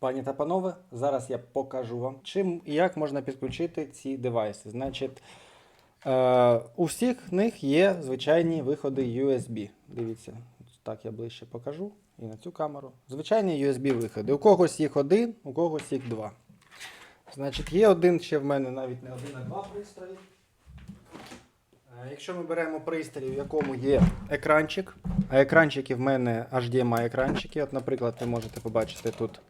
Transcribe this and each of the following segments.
Пані та панове, зараз я покажу вам, чим і як можна підключити ці девайси. Значить, е, у всіх них є звичайні виходи USB. Дивіться, так я ближче покажу і на цю камеру. Звичайні USB-виходи. У когось їх один, у когось їх два. Значить, є один ще в мене навіть не один, а два пристрої. Е, Якщо ми беремо пристрій, в якому є екранчик, а екранчики в мене HDMI екранчики. От, наприклад, ви можете побачити тут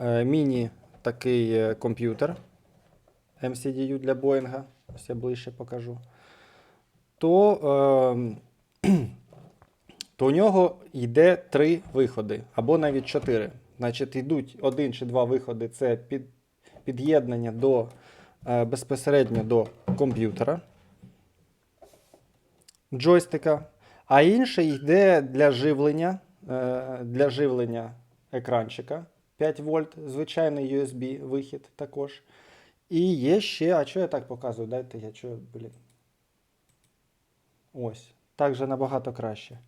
е, міні такий е, комп'ютер MCDU для Боїнга. Ось я ближче покажу. То, е, то у нього йде три виходи, або навіть чотири. Значить, йдуть один чи два виходи це під, під'єднання до, е, безпосередньо до комп'ютера джойстика, а інший йде для живлення, е, для живлення екранчика 5 вольт, звичайний USB вихід також. І є ще, а що я так показую? Дайте я що, блін. Ось, так же набагато краще.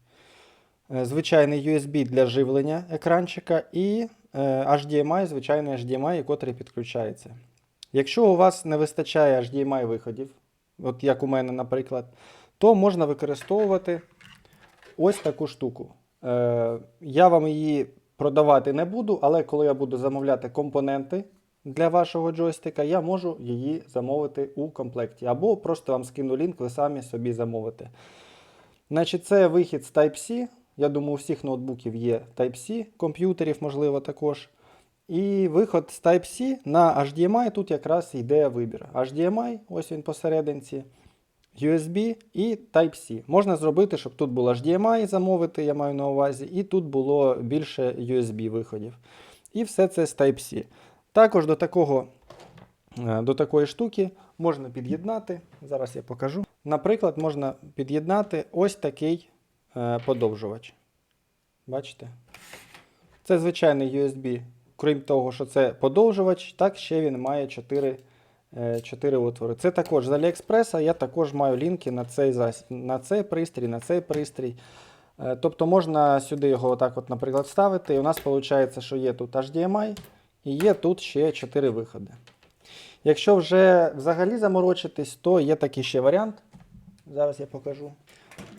Е, Звичайний USB для живлення екранчика і е, HDMI, звичайний HDMI, котрий підключається. Якщо у вас не вистачає HDMI виходів, от як у мене, наприклад, то можна використовувати ось таку штуку. Е, я вам її продавати не буду, але коли я буду замовляти компоненти для вашого джойстика, я можу її замовити у комплекті. Або просто вам скину лінк, ви самі собі замовите. Значить, це вихід з Type-C. Я думаю, у всіх ноутбуків є Type-C, комп'ютерів, можливо, також. І виход з Type-C на HDMI тут якраз йде вибір. HDMI, ось він посерединці. USB і Type-C. Можна зробити, щоб тут було HDMI замовити, я маю на увазі, і тут було більше USB виходів. І все це з Type-C. Також до, такого, е, до такої штуки можна під'єднати. Зараз я покажу. Наприклад, можна під'єднати ось такий е, подовжувач. Бачите? Це звичайний USB. Крім того, що це подовжувач, так ще він має 4 е, чотири отвори. Це також з Аліекспреса. Я також маю лінки на цей, зас- на цей пристрій, на цей пристрій. Е, Тобто можна сюди його отак, от, наприклад, ставити. І у нас виходить, що є тут HDMI і є тут ще 4 виходи. Якщо вже взагалі заморочитись, то є такий ще варіант. Зараз я покажу.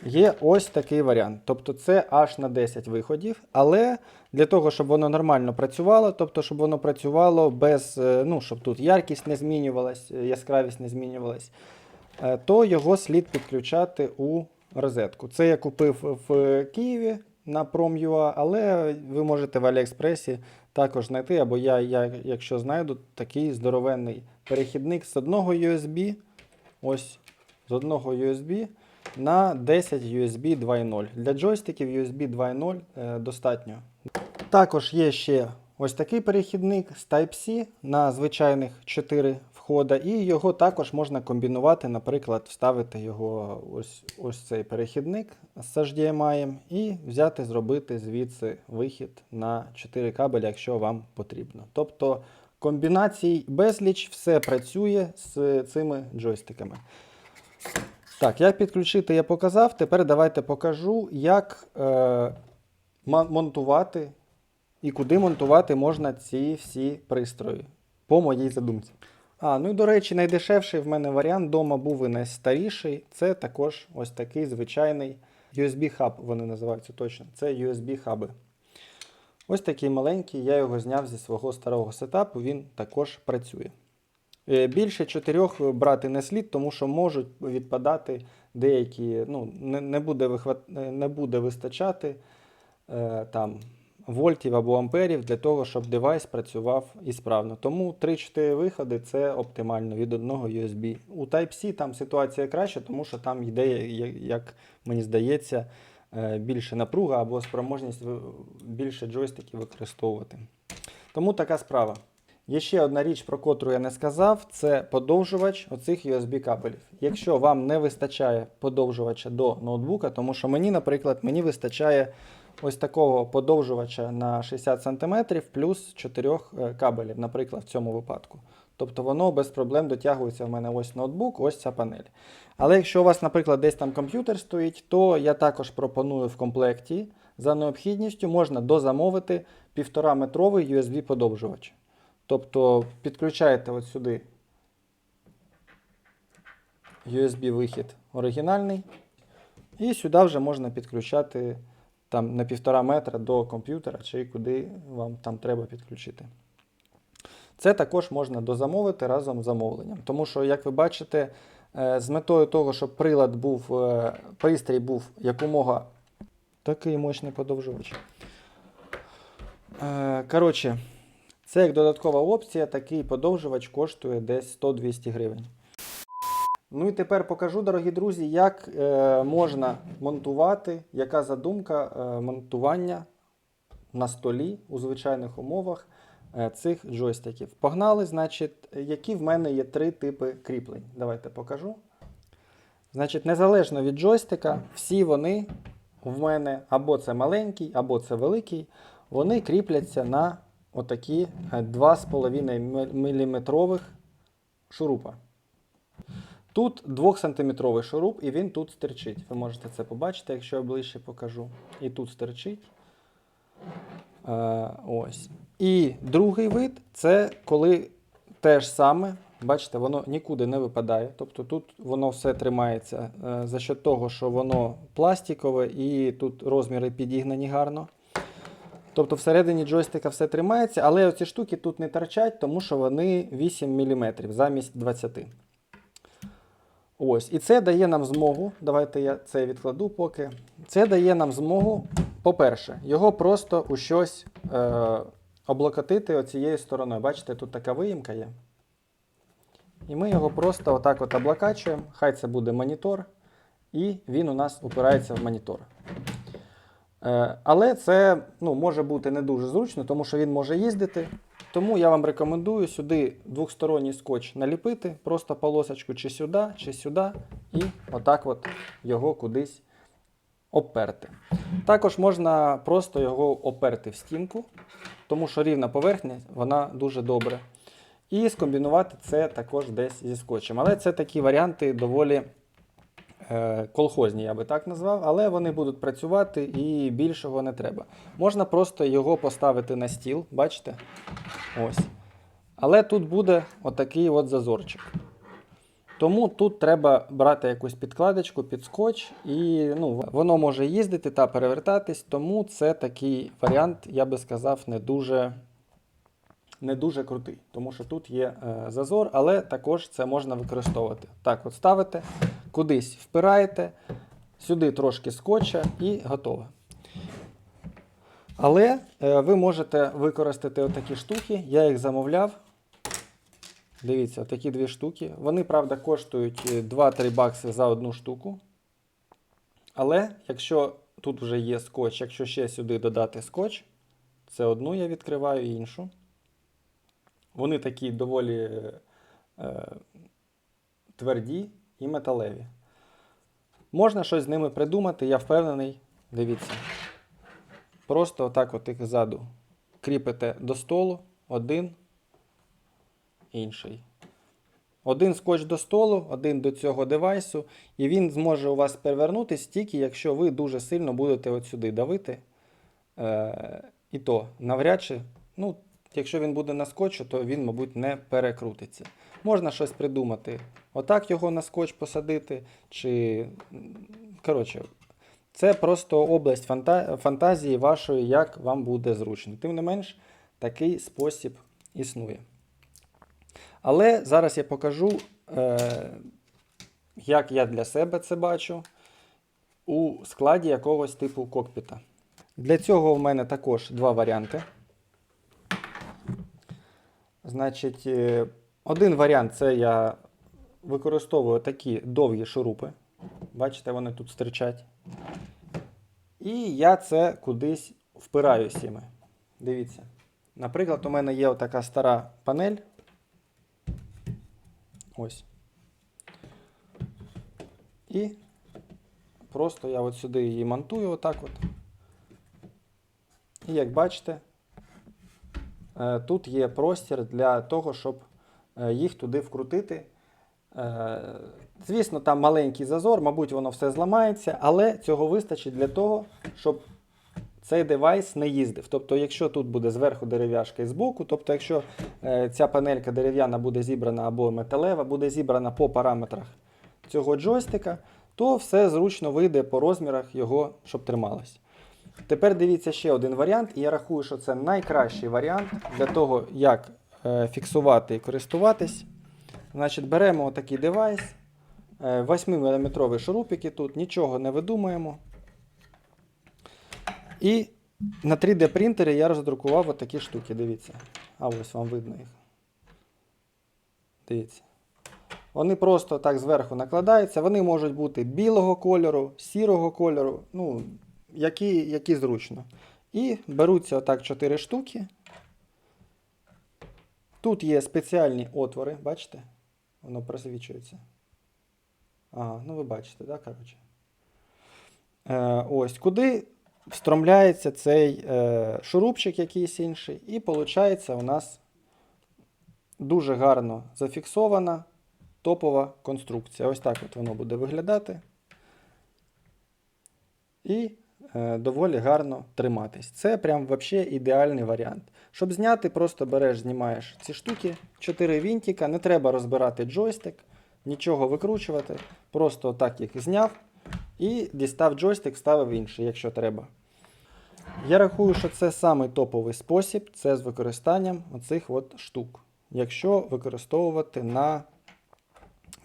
Є ось такий варіант. Тобто це аж на 10 виходів, але для того, щоб воно нормально працювало, тобто, щоб воно працювало без, е, ну, щоб тут яркість не змінювалась, е, яскравість не змінювалась, е, то його слід підключати у розетку. Це я купив в Києві на Prom.ua, але ви можете в Аліекспресі також знайти, або я, я, якщо знайду, такий здоровенний перехідник з одного USB, ось з одного USB на 10 USB 2.0. Для джойстиків USB 2.0 е, достатньо. Також є ще ось такий перехідник з Type-C на звичайних 4 входа, і його також можна комбінувати, наприклад, вставити його ось, ось цей перехідник з HDMI і взяти, зробити звідси вихід на 4 кабелі, якщо вам потрібно. Тобто комбінацій безліч, все працює з цими джойстиками. Так, як підключити, я показав. Тепер давайте покажу, як е, монтувати і куди монтувати можна ці всі пристрої по моїй задумці. А, ну і до речі, найдешевший в мене варіант вдома був і найстаріший. Це також ось такий звичайний USB-хаб, вони називаються точно. Це USB-хаби. Ось такий маленький, я його зняв зі свого старого сетапу, він також працює. Е, Більше чотирьох брати не слід, тому що можуть відпадати деякі, ну, не, не, буде, вихват, е, не буде вистачати е, там, вольтів або амперів для того, щоб девайс працював ісправно. Тому 3-4 виходи це оптимально від одного USB. У Type-C там ситуація краща, тому що там йде, як мені здається, е, більше напруга або спроможність більше джойстиків використовувати. Тому така справа. Є ще одна річ, про котру я не сказав, це подовжувач оцих USB кабелів. Якщо вам не вистачає подовжувача до ноутбука, тому що мені, наприклад, мені вистачає ось такого подовжувача на 60 см плюс 4 кабелів, наприклад, в цьому випадку. Тобто воно без проблем дотягується в мене ось ноутбук, ось ця панель. Але якщо у вас, наприклад, десь там комп'ютер стоїть, то я також пропоную в комплекті за необхідністю можна дозамовити 1,5 метровий USB-подовжувач. Тобто підключаєте от сюди USB-вихід оригінальний, і сюди вже можна підключати там, на 1,5 метра до комп'ютера чи куди вам там треба підключити. Це також можна дозамовити разом з замовленням. Тому що, як ви бачите, е, з метою того, щоб прилад був, е, пристрій був якомога такий мощний подовжувач. Е, Коротше, це як додаткова опція, такий подовжувач коштує десь 100-200 гривень. Ну і тепер покажу, дорогі друзі, як е, можна монтувати, яка задумка е, монтування на столі у звичайних умовах е, цих джойстиків. Погнали, значить, які в мене є три типи кріплень. Давайте покажу. Значить, незалежно від джойстика, всі вони в мене або це маленький, або це великий, вони кріпляться на отакі е, 2,5 мм шурупа. Тут 2-сантиметровий шуруп, і він тут стирчить. Ви можете це побачити, якщо я ближче покажу. І тут стирчить. Е, ось. І другий вид це коли те ж саме, бачите, воно нікуди не випадає. Тобто тут воно все тримається е, за счет того, що воно пластикове і тут розміри підігнані гарно. Тобто всередині джойстика все тримається, але оці штуки тут не торчать, тому що вони 8 мм замість 20 Ось, і це дає нам змогу. Давайте я це відкладу поки. Це дає нам змогу, по-перше, його просто у щось е, облокотити оцією стороною. Бачите, тут така виїмка є. І ми його просто отак от облокачуємо. Хай це буде монітор, і він у нас упирається в монітор. Е, але це ну, може бути не дуже зручно, тому що він може їздити. Тому я вам рекомендую сюди двохсторонній скотч наліпити, просто полосочку чи сюди, чи сюди, і отак от його кудись оперти. Також можна просто його оперти в стінку, тому що рівна поверхня вона дуже добре. І скомбінувати це також десь зі скотчем. Але це такі варіанти доволі колхозні, я би так назвав, але вони будуть працювати і більшого не треба. Можна просто його поставити на стіл, бачите? Ось. Але тут буде отакий от зазорчик. Тому тут треба брати якусь підкладочку під скотч, і ну, воно може їздити та перевертатись, тому це такий варіант, я би сказав, не дуже, не дуже крутий. Тому що тут є е, зазор, але також це можна використовувати. Так, от ставите, кудись впираєте, сюди трошки скотча і готово. Але е, ви можете використати отакі штуки. Я їх замовляв. Дивіться, такі дві штуки. Вони, правда, коштують е, 2-3 бакси за одну штуку. Але якщо тут вже є скотч, якщо ще сюди додати скотч, це одну я відкриваю іншу. Вони такі доволі е, е, тверді і металеві. Можна щось з ними придумати, я впевнений. Дивіться. Просто отак от їх ззаду кріпите до столу, один, інший. Один скотч до столу, один до цього девайсу, і він зможе у вас перевернутися тільки, якщо ви дуже сильно будете от сюди давити. Е, і то навряд чи, ну, якщо він буде на скотчу, то він, мабуть, не перекрутиться. Можна щось придумати. Отак його на скотч посадити, чи. Коротше, це просто область фанта- фантазії вашої, як вам буде зручно. Тим не менш, такий спосіб існує. Але зараз я покажу, е, як я для себе це бачу у складі якогось типу кокпіта. Для цього в мене також два варіанти. Значить, е, один варіант це я використовую такі довгі шурупи. Бачите, вони тут стирчать. І я це кудись впираю сіми. Дивіться. Наприклад, у мене є така стара панель. Ось. І просто я от сюди її монтую отак от. І як бачите, е, тут є простір для того, щоб їх туди вкрутити. Е, Звісно, там маленький зазор, мабуть, воно все зламається, але цього вистачить для того, щоб цей девайс не їздив. Тобто, якщо тут буде зверху дерев'яшка і збоку, тобто, якщо е, ця панелька дерев'яна буде зібрана або металева, буде зібрана по параметрах цього джойстика, то все зручно вийде по розмірах його, щоб трималось. Тепер дивіться ще один варіант, і я рахую, що це найкращий варіант для того, як е, фіксувати і користуватись. Значить, беремо отакий девайс, 8-мм шурупики тут, нічого не видумуємо. І на 3D принтері я роздрукував отакі штуки, дивіться. А ось вам видно їх. Дивіться. Вони просто так зверху накладаються. Вони можуть бути білого кольору, сірого кольору, ну, які, які зручно. І беруться отак 4 штуки. Тут є спеціальні отвори, бачите? Воно просвічується. Ага, ну ви бачите, так, коротше. Е, ось, куди встромляється цей е, шурупчик якийсь інший, і виходить у нас дуже гарно зафіксована топова конструкція. Ось так от воно буде виглядати. І доволі гарно триматись. Це прям вообще ідеальний варіант. Щоб зняти, просто береш, знімаєш ці штуки, 4 вінтика, не треба розбирати джойстик, нічого викручувати. Просто так їх зняв і дістав джойстик, вставив інший, якщо треба. Я рахую, що це самий топовий спосіб це з використанням оцих от штук, якщо використовувати на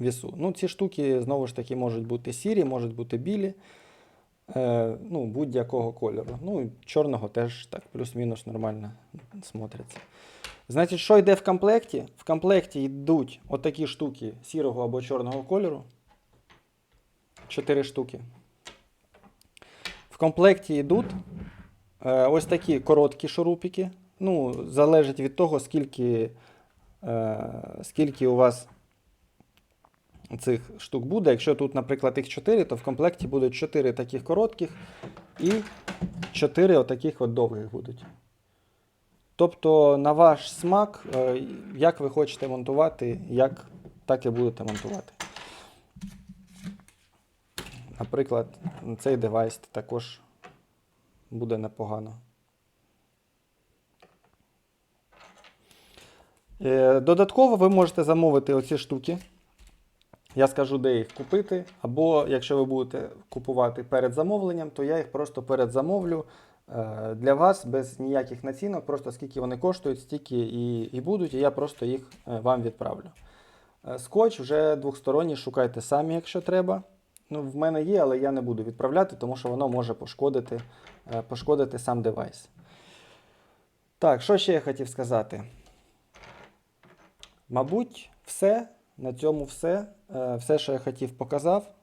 вісу. Ну, ці штуки, знову ж таки, можуть бути сірі, можуть бути білі, е, ну, будь-якого кольору. Ну, чорного теж так, плюс-мінус нормально смотриться. Значить, що йде в комплекті? В комплекті йдуть отакі штуки сірого або чорного кольору. Чотири штуки. В комплекті йдуть е, ось такі короткі шурупики. Ну, залежить від того, скільки, е, скільки у вас цих штук буде. Якщо тут, наприклад, їх 4, то в комплекті будуть 4 таких коротких і 4 отаких от довгих будуть. Тобто, на ваш смак, е, як ви хочете монтувати, як так і будете монтувати. Наприклад, цей девайс також буде непогано. Е, Додатково ви можете замовити оці штуки. Я скажу, де їх купити. Або якщо ви будете купувати перед замовленням, то я їх просто передзамовлю е, для вас без ніяких націнок. Просто скільки вони коштують, стільки і, і будуть, і я просто їх е, вам відправлю. Е, Скотч вже двохсторонній, шукайте самі, якщо треба. Ну, в мене є, але я не буду відправляти, тому що воно може пошкодити, пошкодити сам девайс. Так, що ще я хотів сказати? Мабуть, все. На цьому все. Е, Все, що я хотів, показав.